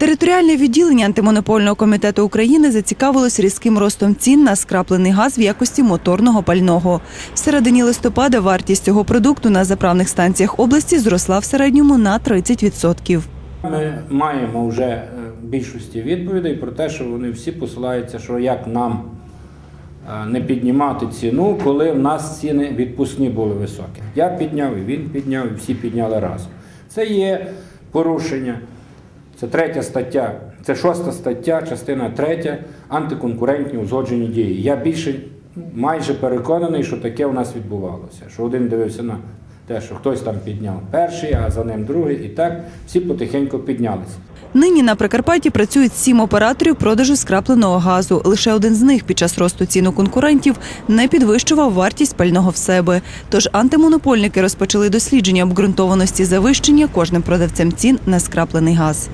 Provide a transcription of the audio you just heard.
Територіальне відділення антимонопольного комітету України зацікавилось різким ростом цін на скраплений газ в якості моторного пального. В середині листопада вартість цього продукту на заправних станціях області зросла в середньому на 30%. Ми маємо вже е, більшості відповідей про те, що вони всі посилаються, що як нам е, не піднімати ціну, коли в нас ціни відпускні були високі. Я підняв, він підняв, і всі підняли разом. Це є порушення. Це третя стаття, це шоста стаття, частина третя, антиконкурентні узгоджені дії. Я більше майже переконаний, що таке у нас відбувалося. Що один дивився на те, що хтось там підняв перший, а за ним другий, і так всі потихеньку піднялися. Нині на Прикарпатті працюють сім операторів продажу скрапленого газу. Лише один з них під час росту цін у конкурентів не підвищував вартість пального в себе. Тож антимонопольники розпочали дослідження обґрунтованості завищення кожним продавцем цін на скраплений газ.